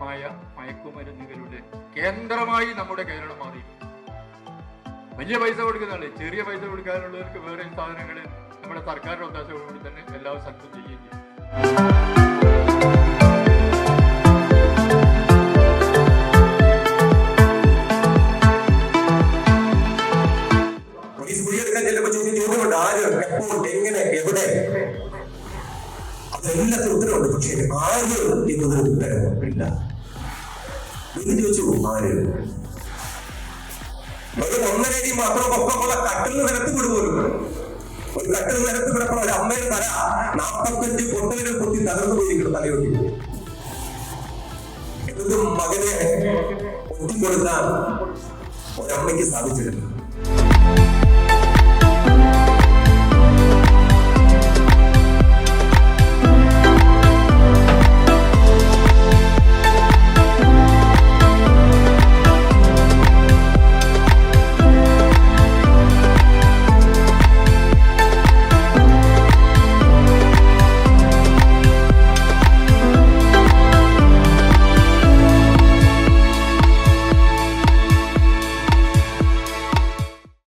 മാരകമായ മയക്കുമരുന്നുകളുടെ കേന്ദ്രമായി നമ്മുടെ കേരളം മാറി. വലിയ പൈസ കൊടുക്കുന്നതാണ്. ചെറിയ പൈസ കൊടുക്കാനുള്ളവർക്ക് വേറെ സാധനങ്ങൾ നമ്മുടെ സർക്കാരിന്റെ ഒത്താശയോടുകൂടി തന്നെ എല്ലാ സ്ഥലത്തും ചെയ്യുകയും ചെയ്യും. എങ്ങനെ? എവിടെ? അതെല്ലാത്തിനും ഉത്തരവുണ്ട് പക്ഷേ ആര് എന്നതിന് ഉത്തരവില്ല എന്ന് ചോദിച്ചു ആര് ഒരു ഒന്നര അടി മാത്രം ഒപ്പമുള്ള കട്ടിൽ നിരത്ത് വിടുപോലും ഒരു കട്ടിൽ നിരത്ത് കിടക്കുന്ന ഒരു അമ്മയുടെ തല നാൽപ്പത്തഞ്ച് പൊട്ടലിനെ പൊട്ടി തകർന്നു പോയിരിക്കണം തലയൊട്ടി. എന്നിട്ടും മകനെ ഒറ്റിക്കൊടുക്കാൻ ഒരമ്മയ്ക്ക് സാധിച്ചിട്ടില്ല.